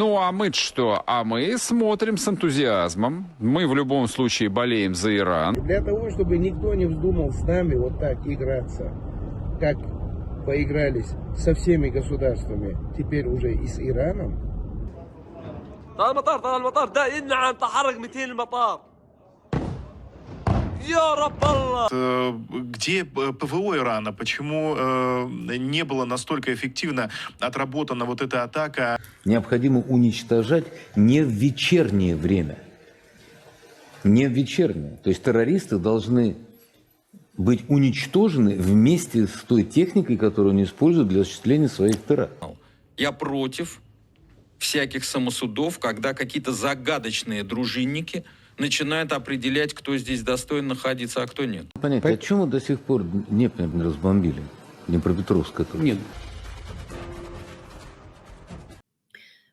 Ну а мы что? А мы смотрим с энтузиазмом. Мы в любом случае болеем за Иран. Для того, чтобы никто не вздумал с нами вот так играться, как поигрались со всеми государствами, теперь уже и с Ираном, طال المطار طال المطار ده نعم تحرك 200 المطار Э, где э, ПВО Ирана? Почему э, не было настолько эффективно отработана вот эта атака? Необходимо уничтожать не в вечернее время. Не в вечернее. То есть террористы должны быть уничтожены вместе с той техникой, которую они используют для осуществления своих терактов. Я против всяких самосудов, когда какие-то загадочные дружинники – начинают определять, кто здесь достоин находиться, а кто нет. Понять, Поэтому... чем мы до сих пор Днепр не разбомбили? Днепропетровск который? Нет.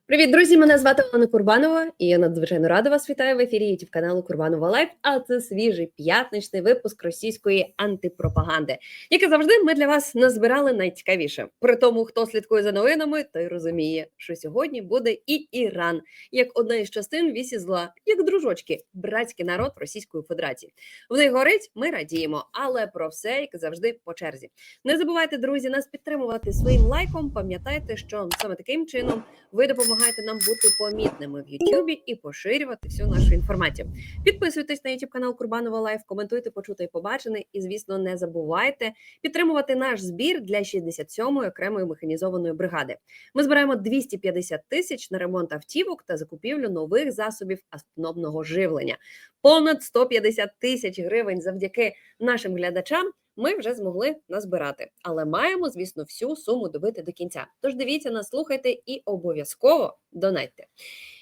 Привіт, друзі! Мене звати Олена Курбанова, і я надзвичайно рада вас вітаю в ефірі youtube каналу Курбанова Лайф. А це свіжий п'ятничний випуск російської антипропаганди. Як завжди, ми для вас назбирали найцікавіше. При тому, хто слідкує за новинами, той розуміє, що сьогодні буде і Іран як одна із частин вісі зла, як дружочки, братський народ Російської Федерації. В них горить, ми радіємо, але про все, як завжди, по черзі. Не забувайте, друзі, нас підтримувати своїм лайком. Пам'ятайте, що саме таким чином ви допомагаєте нам бути помітними в Ютубі і поширювати всю нашу інформацію. Підписуйтесь на YouTube канал Курбанова Лайф, коментуйте, почуте і побачене. І, звісно, не забувайте підтримувати наш збір для 67-ї окремої механізованої бригади. Ми збираємо 250 тисяч на ремонт автівок та закупівлю нових засобів автономного живлення. Понад 150 тисяч гривень завдяки нашим глядачам ми вже змогли назбирати, але маємо, звісно, всю суму добити до кінця. Тож дивіться нас, слухайте і обов'язково донайте.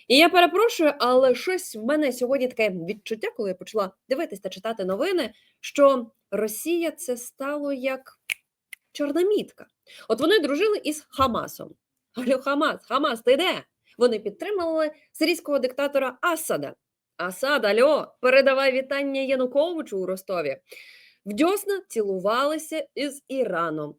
І я перепрошую, але щось в мене сьогодні таке відчуття, коли я почала дивитися та читати новини, що Росія це стало як чорна мітка. От вони дружили із Хамасом. Алло, Хамас, Хамас, ти де? Вони підтримували сирійського диктатора Асада. Асад, альо, передавай вітання Януковичу у Ростові. В дьосна цілувалися із Іраном.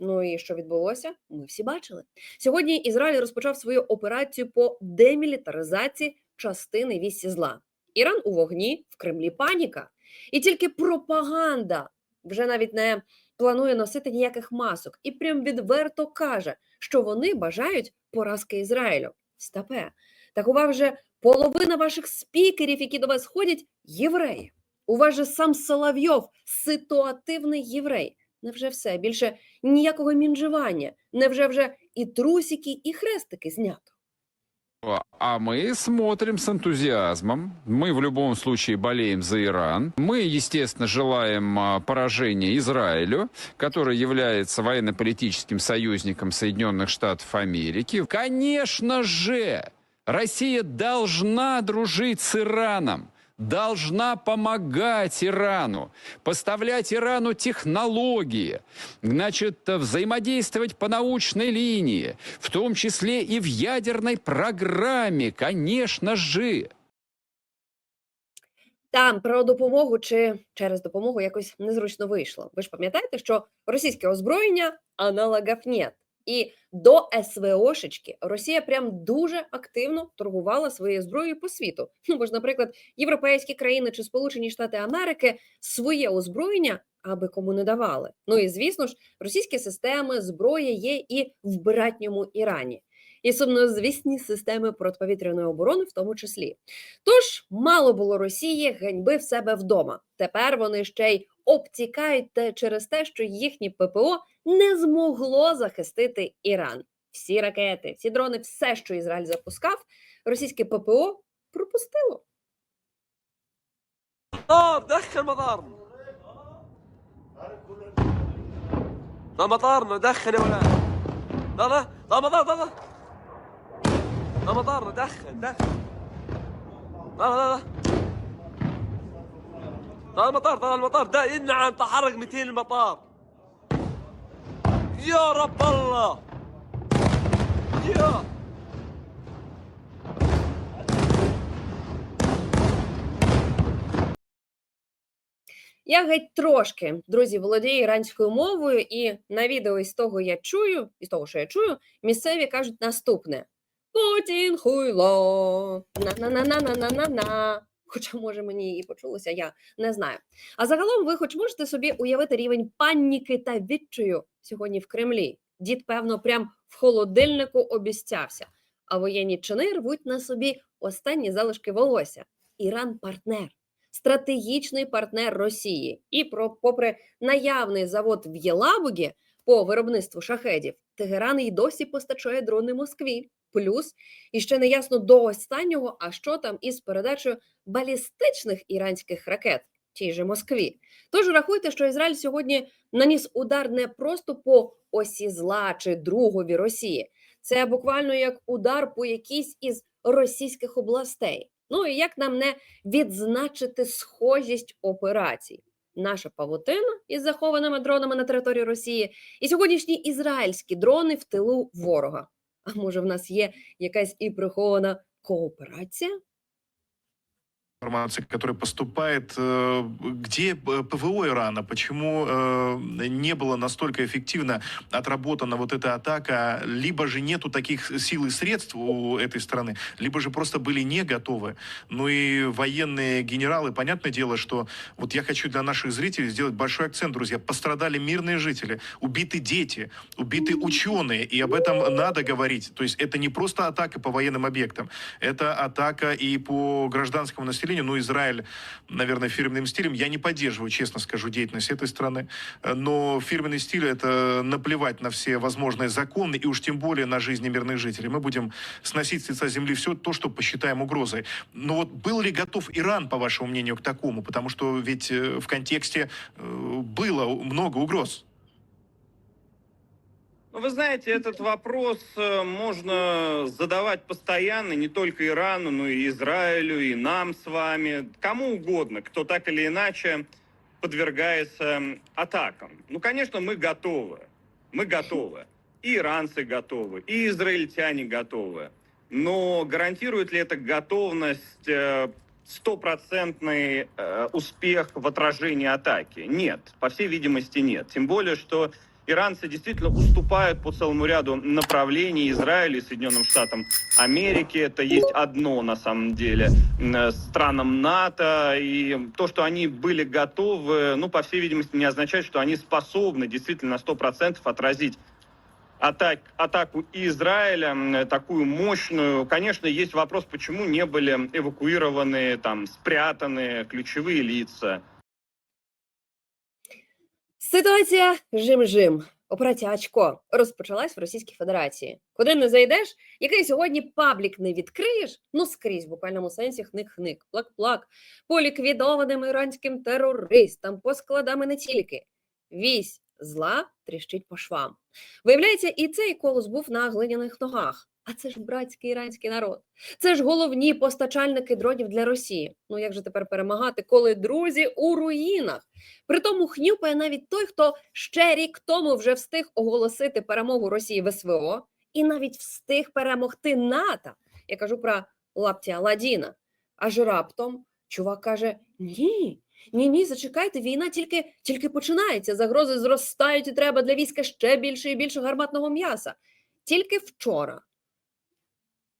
Ну і що відбулося? Ми всі бачили. Сьогодні Ізраїль розпочав свою операцію по демілітаризації частини вісі зла. Іран у вогні, в Кремлі паніка. І тільки пропаганда вже навіть не планує носити ніяких масок і прям відверто каже, що вони бажають поразки Ізраїлю. Стапе, так вас вже половина ваших спікерів, які до вас ходять, євреї. У вас же сам Соловйов ситуативний єврей. Невже все? Більше ніякого мінжування. Невже вже і трусики, і хрестики знято? А мы смотрим с энтузиазмом. Мы в любом случае болеем за Иран. Мы, естественно, желаем а, поражения Израилю, который является военно-политическим союзником Соединенных Штатов Америки. Конечно же, Россия должна дружить с Ираном. должна помогать Ирану, поставлять Ирану технологии, значит, взаимодействовать по научной линии, в том числе и в ядерной программе, конечно же. Там про допомогу чи через допомогу якось незручно вийшло. Ви ж пам'ятаєте, що російське озброєння аналогів нет. І до СВОшечки Росія прям дуже активно торгувала своєю зброєю по світу. Ну, бо ж, наприклад, європейські країни чи Сполучені Штати Америки своє озброєння аби кому не давали. Ну і звісно ж, російські системи зброя є і в братньому Ірані І сумнозвісні системи протиповітряної оборони, в тому числі. Тож мало було Росії ганьби в себе вдома. Тепер вони ще й обтікають те через те, що їхнє ППО не змогло захистити Іран. Всі ракети, всі дрони, все, що Ізраїль запускав, російське ППО пропустило. مطار دخل مطار ده مطارنا دخل يا ولاد ده ده ده مطار ده ده ده مطارنا دخل دخل ده ده ده ده المطار ده المطار ده نعم تحرك 200 المطار يا رب الله يا Я геть трошки, друзі, володію іранською мовою, і на відео із того я чую, із того, що я чую, місцеві кажуть наступне: Путін хуйло. На-на-на-на-на-на-на. Хоча, може, мені і почулося, я не знаю. А загалом, ви хоч можете собі уявити рівень паніки та відчаю сьогодні в Кремлі. Дід, певно, прям в холодильнику обіцявся, а воєнні чини рвуть на собі останні залишки волосся. Іран партнер, стратегічний партнер Росії. І про, попри наявний завод в Єлабугі по виробництву шахедів, Тегеран і досі постачає дрони Москві. Плюс і ще не ясно до останнього, а що там із передачею балістичних іранських ракет тій же Москві. Тож рахуйте, що Ізраїль сьогодні наніс удар не просто по осі зла чи другові Росії. Це буквально як удар по якійсь із російських областей. Ну і як нам не відзначити схожість операцій? Наша павутина із захованими дронами на території Росії і сьогоднішні ізраїльські дрони в тилу ворога. А може, в нас є якась і прихована кооперація? Информация, которая поступает, э, где э, ПВО Ирана, почему э, не было настолько эффективно отработана вот эта атака, либо же нету таких сил и средств у этой страны, либо же просто были не готовы. Ну и военные генералы, понятное дело, что вот я хочу для наших зрителей сделать большой акцент, друзья, пострадали мирные жители, убиты дети, убиты ученые, и об этом надо говорить. То есть это не просто атака по военным объектам, это атака и по гражданскому населению. Ну, Израиль, наверное, фирменным стилем. Я не поддерживаю, честно скажу, деятельность этой страны. Но фирменный стиль — это наплевать на все возможные законы и уж тем более на жизни мирных жителей. Мы будем сносить с лица земли все то, что посчитаем угрозой. Но вот был ли готов Иран, по вашему мнению, к такому? Потому что ведь э, в контексте э, было много угроз. Ну, Вы знаете, этот вопрос э, можно задавать постоянно не только Ирану, но и Израилю, и нам с вами, кому угодно, кто так или иначе подвергается атакам. Ну, конечно, мы готовы. Мы готовы. И иранцы готовы, и израильтяне готовы. Но гарантирует ли эта готовность э, стопроцентный э, успех в отражении атаки? Нет, по всей видимости нет. Тем более, что иранцы действительно уступают по целому ряду направлений Израилю и Соединенным Штатам Америки. Это есть одно, на самом деле, э, странам НАТО. И то, что они были готовы, ну, по всей видимости, не означает, что они способны действительно на 100% отразить атак, атаку Израиля, м, такую мощную. Конечно, есть вопрос, почему не были эвакуированы, там, спрятаны ключевые лица. Ситуація жим-жим. Операція Очко розпочалась в Російській Федерації. Куди не зайдеш, який сьогодні паблік не відкриєш, ну скрізь в буквальному сенсі хник-хник, плак-плак, по ліквідованим іранським терористам, по складам і не тільки. Вісь зла тріщить по швам. Виявляється, і цей колос був на глиняних ногах. А це ж братський іранський народ. Це ж головні постачальники дронів для Росії. Ну як же тепер перемагати, коли друзі у руїнах? Притому хнюпає навіть той, хто ще рік тому вже встиг оголосити перемогу Росії в СВО і навіть встиг перемогти НАТО. Я кажу про лапті Аладдіна. Аж раптом чувак каже: ні, ні, ні, зачекайте, війна тільки, тільки починається. Загрози зростають, і треба для війська ще більше і більше гарматного м'яса. Тільки вчора,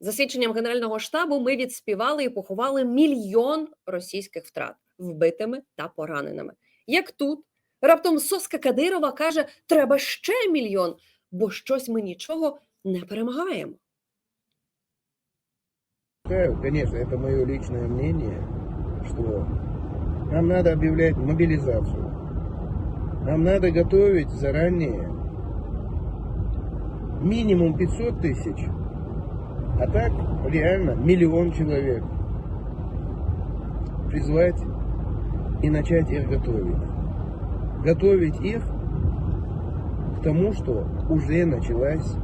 за свідченням Генерального штабу, ми відспівали і поховали мільйон російських втрат вбитими та пораненими. Як тут раптом Соска Кадирова каже, треба ще мільйон, бо щось ми нічого не перемагаємо. Конечно, это мое личное мнение, что нам надо объявлять мобилизацию. Нам надо готовить заранее минимум 500 тысяч, а так реально миллион человек. Призвать и начать их готовить. Готовить их к тому, что уже началась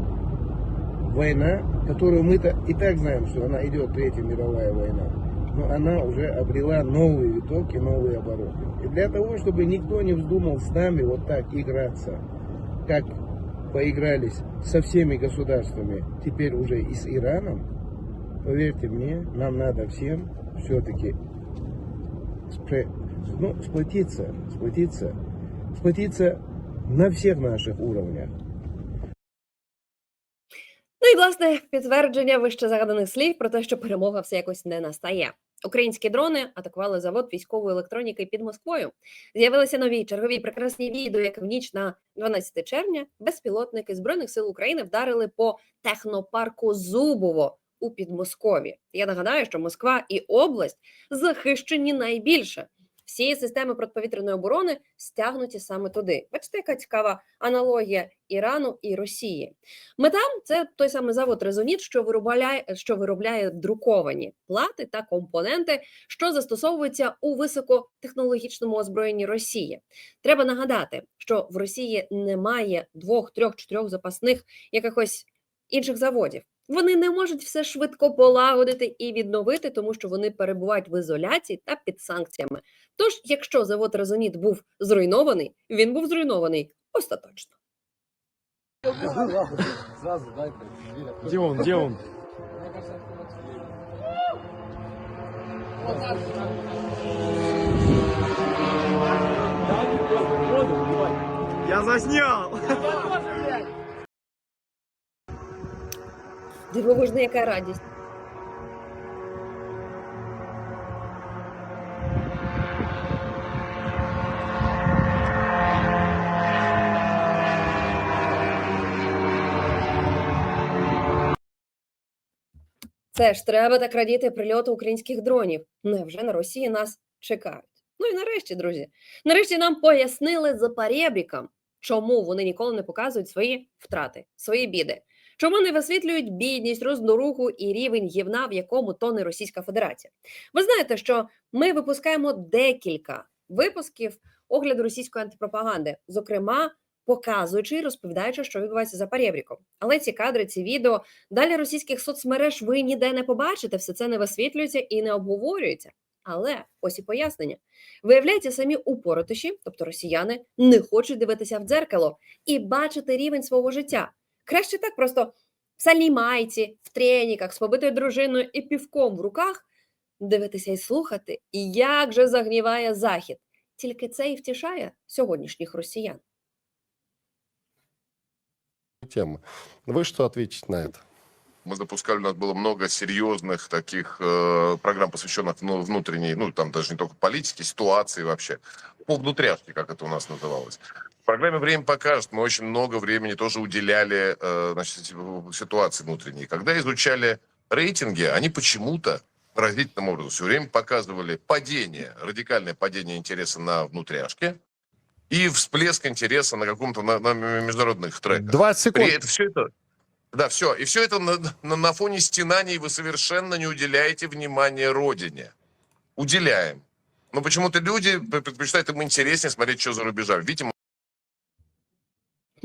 война, которую мы-то и так знаем, что она идет, Третья мировая война, но она уже обрела новый виток и новые обороты. И для того, чтобы никто не вздумал с нами вот так играться, как поигрались со всеми государствами, теперь уже и с Ираном, поверьте мне, нам надо всем все-таки ну, сплотиться, сплотиться, сплотиться на всех наших уровнях. Ну і власне підтвердження вище загаданих слів про те, що перемога все якось не настає. Українські дрони атакували завод військової електроніки під Москвою. З'явилися нові чергові прекрасні відео, як в ніч на 12 червня безпілотники збройних сил України вдарили по технопарку Зубово у Підмосков'ї. Я нагадаю, що Москва і область захищені найбільше. Всі системи протиповітряної оборони стягнуті саме туди. Бачите, яка цікава аналогія Ірану і Росії. Мета це той самий завод Резоніт, що виробляє, що виробляє друковані плати та компоненти, що застосовуються у високотехнологічному озброєнні Росії. Треба нагадати, що в Росії немає двох, трьох, чотирьох запасних якихось інших заводів. Вони не можуть все швидко полагодити і відновити, тому що вони перебувають в ізоляції та під санкціями. Тож, якщо завод Резоніт був зруйнований, він був зруйнований остаточно. Где он? Где он? Я заснял! Дивовижна, яка радість. Це ж треба так радіти прильоту українських дронів. Невже на Росії нас чекають? Ну і нарешті, друзі, нарешті нам пояснили за парєбрікам, чому вони ніколи не показують свої втрати, свої біди. Чому не висвітлюють бідність, роздоруху і рівень гівна, в якому тоне Російська Федерація? Ви знаєте, що ми випускаємо декілька випусків огляду російської антипропаганди, зокрема показуючи і розповідаючи, що відбувається за перебріком. Але ці кадри, ці відео далі російських соцмереж ви ніде не побачите, все це не висвітлюється і не обговорюється. Але ось і пояснення. Виявляється, самі упоротиші, тобто росіяни, не хочуть дивитися в дзеркало і бачити рівень свого життя. Краще так просто в сальній майці, в треніках, з побитою дружиною і півком в руках дивитися і слухати, і як же загніває захід. Тільки це і втішає сьогоднішніх росіян. темы. Вы что ответите на это? Мы запускали, у нас было много серьезных таких э, программ, посвященных ну, внутренней, ну, там даже не только политике, ситуации вообще. По внутряшке, как это у нас называлось. В программе «Время покажет» мы очень много времени тоже уделяли э, значит, ситуации внутренней. Когда изучали рейтинги, они почему-то поразительным образом все время показывали падение, радикальное падение интереса на внутряшке и всплеск интереса на каком-то на, на международных треках. 20 секунд. При этом все это, да, все. И все это на, на, на фоне стенаний вы совершенно не уделяете внимания родине. Уделяем. Но почему-то люди предпочитают им интереснее смотреть, что за рубежами. Видите,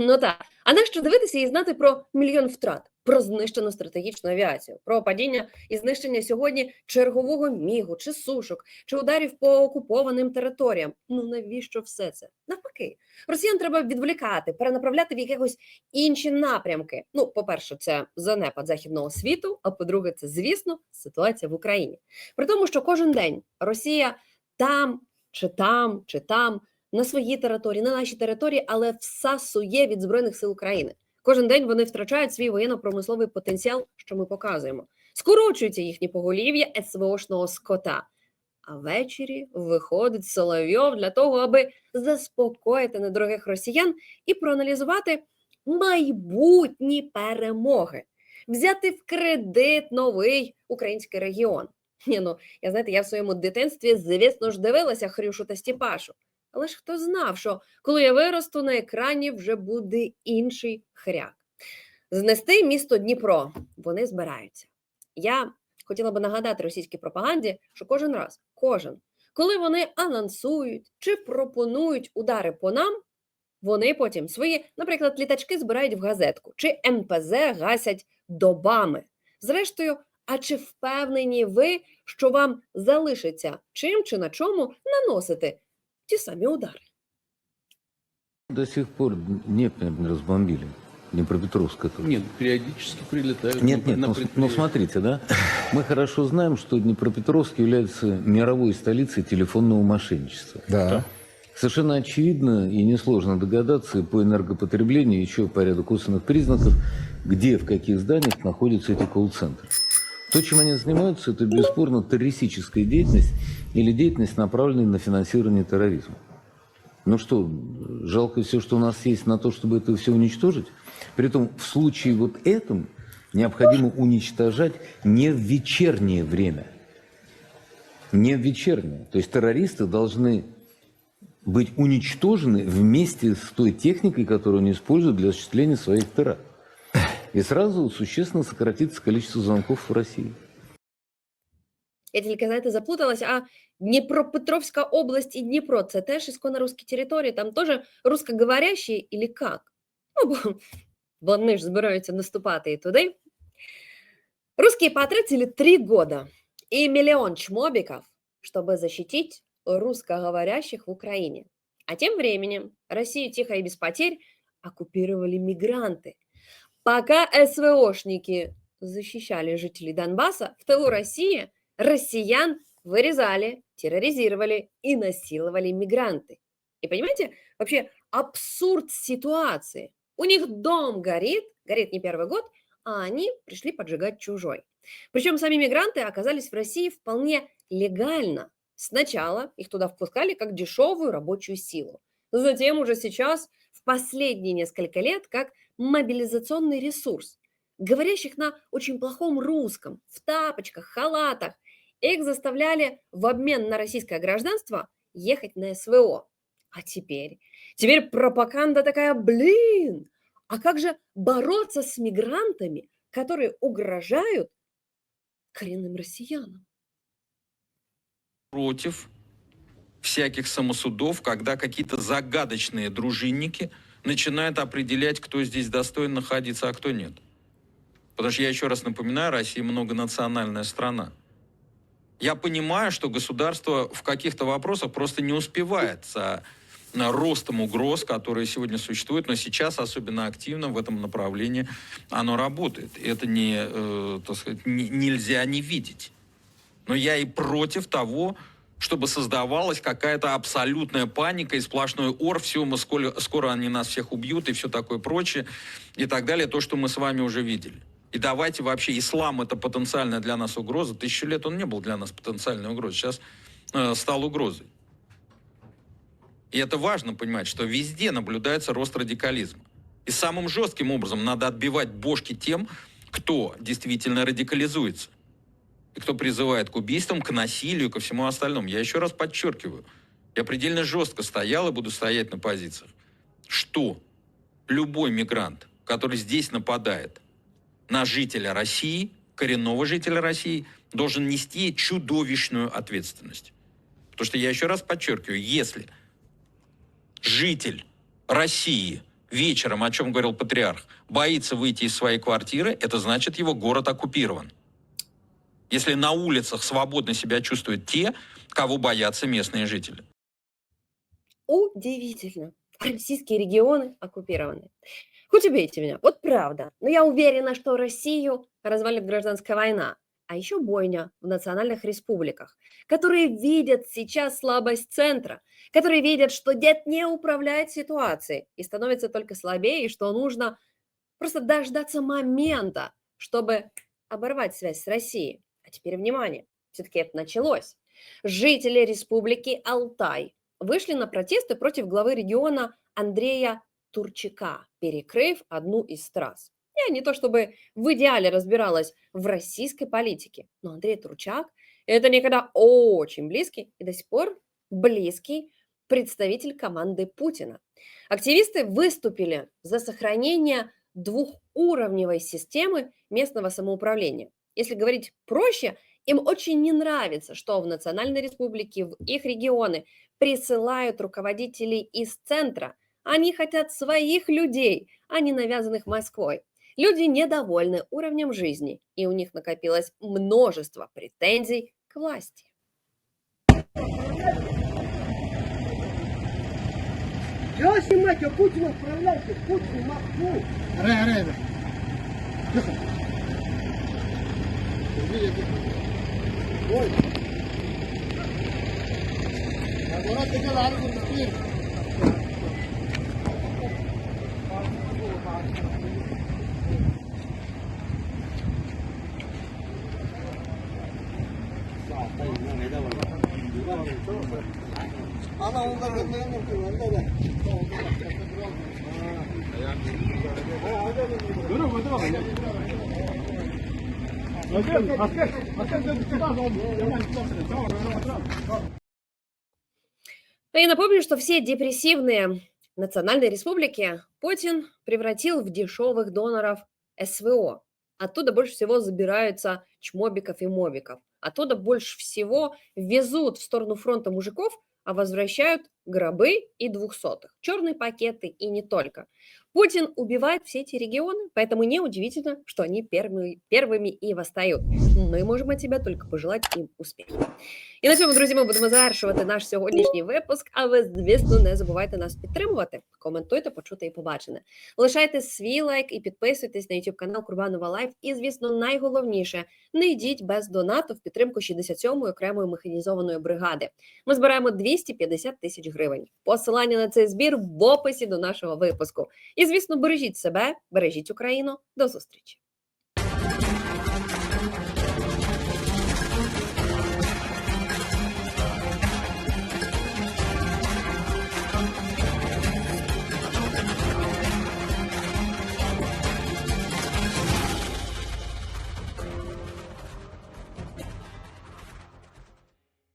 Ну так. А нащо дивитися і знати про мільйон втрат, про знищену стратегічну авіацію, про падіння і знищення сьогодні чергового мігу чи сушок, чи ударів по окупованим територіям? Ну навіщо все це? Навпаки, росіян треба відволікати, перенаправляти в якихось інші напрямки. Ну, по-перше, це занепад західного світу. А по-друге, це звісно ситуація в Україні. При тому, що кожен день Росія там чи там, чи там на своїй території, на нашій території, але всасує від збройних сил України. Кожен день вони втрачають свій воєнно-промисловий потенціал, що ми показуємо. Скорочується їхнє поголів'я СВОшного скота. А ввечері виходить Соловйов для того, аби заспокоїти недорогих росіян і проаналізувати майбутні перемоги, взяти в кредит новий український регіон. Ні, ну я знаєте, я в своєму дитинстві, звісно ж, дивилася Хрюшу та Стіпашу. Але ж хто знав, що коли я виросту, на екрані вже буде інший хряк. Знести місто Дніпро вони збираються. Я хотіла би нагадати російській пропаганді, що кожен раз, кожен, коли вони анонсують чи пропонують удари по нам, вони потім свої, наприклад, літачки збирають в газетку, чи МПЗ гасять добами. Зрештою, а чи впевнені ви, що вам залишиться чим чи на чому наносити ті самі удари? До сих пор не разбомбили. Днепропетровск который. Нет, периодически прилетают. Нет, на- нет, на ну, предприятия. ну смотрите, да, мы хорошо знаем, что Днепропетровск является мировой столицей телефонного мошенничества. Да. Совершенно очевидно и несложно догадаться по энергопотреблению еще по ряду косвенных признаков где, в каких зданиях находятся эти колл-центры. То, чем они занимаются, это бесспорно террористическая деятельность или деятельность, направленная на финансирование терроризма. Ну что, жалко все, что у нас есть на то, чтобы это все уничтожить? Притом в случае вот этом необходимо уничтожать не в вечернее время. Не в вечернее. То есть террористы должны быть уничтожены вместе с той техникой, которую они используют для осуществления своих терактов И сразу существенно сократится количество звонков в России. Я тільки знаєте, заплуталась, а Дніпропетровська область і Дніпро це теж ісконно русські території, там теж русскоговорящі или как? Ну, бо вони ж збираються наступати і туди. Русские потратили три года и миллион чмобиков, чтобы защитить русскоговорящих в Украине. А тем временем Россию тихо и без потерь оккупировали мигранты. Пока СВОшники защищали жителей Донбасса, в тылу России россиян вырезали, терроризировали и насиловали мигранты. И понимаете, вообще абсурд ситуации. У них дом горит, горит не первый год, а они пришли поджигать чужой. Причем сами мигранты оказались в России вполне легально. Сначала их туда впускали как дешевую рабочую силу. Затем уже сейчас, в последние несколько лет, как мобилизационный ресурс, говорящих на очень плохом русском, в тапочках, халатах. Их заставляли в обмен на российское гражданство ехать на СВО. А теперь? Теперь пропаганда такая, блин, а как же бороться с мигрантами, которые угрожают коренным россиянам? Против всяких самосудов, когда какие-то загадочные дружинники начинают определять, кто здесь достоин находиться, а кто нет. Потому что я еще раз напоминаю, Россия многонациональная страна. Я понимаю, что государство в каких-то вопросах просто не успевает за э, ростом угроз, которые сегодня существуют, но сейчас особенно активно в этом направлении оно работает. Это не, э, так сказать, не- нельзя не видеть. Но я и против того, чтобы создавалась какая-то абсолютная паника и сплошной ор, все, мы скоро, скоро они нас всех убьют и все такое прочее, и так далее, то, что мы с вами уже видели. И давайте вообще, ислам это потенциальная для нас угроза. Тысячу лет он не был для нас потенциальной угрозой, сейчас э, стал угрозой. И это важно понимать, что везде наблюдается рост радикализма. И самым жестким образом надо отбивать бошки тем, кто действительно радикализуется. Кто призывает к убийствам, к насилию, ко всему остальному. Я еще раз подчеркиваю, я предельно жестко стоял и буду стоять на позициях, что любой мигрант, который здесь нападает на жителя России, коренного жителя России, должен нести чудовищную ответственность. Потому что я еще раз подчеркиваю, если житель России вечером, о чем говорил патриарх, боится выйти из своей квартиры, это значит, его город оккупирован. Если на улицах свободно себя чувствуют те, кого боятся местные жители. Удивительно. Российские регионы оккупированы. Хоть убейте меня, вот правда. Но я уверена, что Россию развалит гражданская война. А еще бойня в национальных республиках, которые видят сейчас слабость центра, которые видят, что дед не управляет ситуацией и становится только слабее, и что нужно просто дождаться момента, чтобы оборвать связь с Россией. А теперь внимание, все-таки это началось. Жители республики Алтай вышли на протесты против главы региона Андрея Турчака, перекрыв одну из трасс. Я не то чтобы в идеале разбиралась в российской политике, но Андрей Турчак – это никогда очень близкий и до сих пор близкий представитель команды Путина. Активисты выступили за сохранение двухуровневой системы местного самоуправления. Если говорить проще, им очень не нравится, что в Национальной Республике, в их регионы присылают руководителей из центра. Они хотят своих людей, а не навязанных Москвой. Люди недовольны уровнем жизни, и у них накопилось множество претензий к власти. Чего снимать? Я Путина отправляйте, Путину Москву. Ana onlar önden yapıyorlar da da. Dur dur. Я напомню, что все депрессивные национальные республики Путин превратил в дешевых доноров СВО. Оттуда больше всего забираются чмобиков и мобиков. Оттуда больше всего везут в сторону фронта мужиков, а возвращают гробы и двухсотых. Черные пакеты и не только. Путин убивает все эти регионы, поэтому неудивительно, что они первыми, первыми і восстають. Ми можемо от тебя только пожелати їм успіхів. І на цьому, друзі, ми будемо завершувати наш сьогоднішній випуск. А ви, звісно, не забувайте нас підтримувати. Коментуйте, почути і побачене. Лишайте свій лайк і підписуйтесь на YouTube канал Курбанова Лайф. І, звісно, найголовніше не йдіть без донату в підтримку 67-ї окремої механізованої бригади. Ми збираємо 250 тисяч гривень. Посилання на цей збір в описі до нашого випуску. І, звісно, бережіть себе, бережіть Україну. До зустрічі.